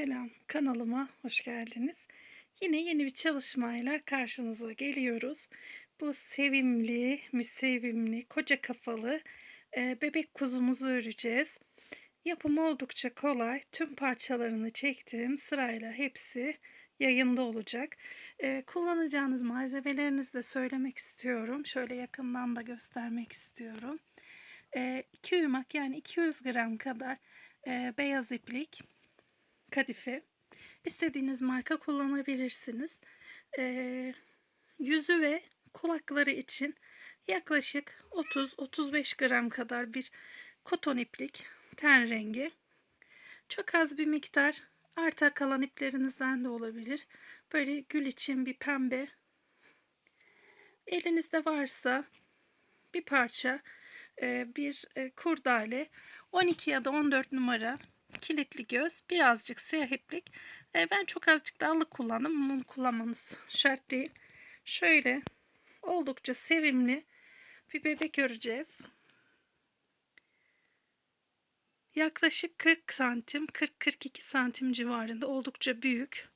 Selam, kanalıma hoş geldiniz. Yine yeni bir çalışmayla karşınıza geliyoruz. Bu sevimli, mi sevimli, koca kafalı e, bebek kuzumuzu öreceğiz. Yapımı oldukça kolay. Tüm parçalarını çektim. Sırayla hepsi yayında olacak. E, kullanacağınız malzemelerinizi de söylemek istiyorum. Şöyle yakından da göstermek istiyorum. 2 yumak yani 200 gram kadar e, beyaz iplik kadife. İstediğiniz marka kullanabilirsiniz. Ee, yüzü ve kulakları için yaklaşık 30-35 gram kadar bir koton iplik ten rengi. Çok az bir miktar arta kalan iplerinizden de olabilir. Böyle gül için bir pembe. Elinizde varsa bir parça e, bir e, kurdale 12 ya da 14 numara kilitli göz, birazcık siyah iplik. E, ben çok azıcık dallık kullandım. Bunu kullanmanız şart değil. Şöyle oldukça sevimli bir bebek öreceğiz. Yaklaşık 40 santim, 40-42 santim civarında oldukça büyük.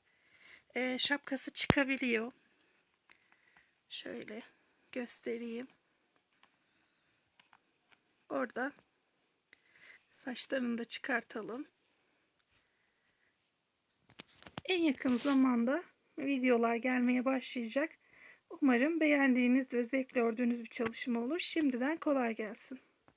E, şapkası çıkabiliyor. Şöyle göstereyim. Orada Saçlarını da çıkartalım. En yakın zamanda videolar gelmeye başlayacak. Umarım beğendiğiniz ve zevk gördüğünüz bir çalışma olur. Şimdiden kolay gelsin.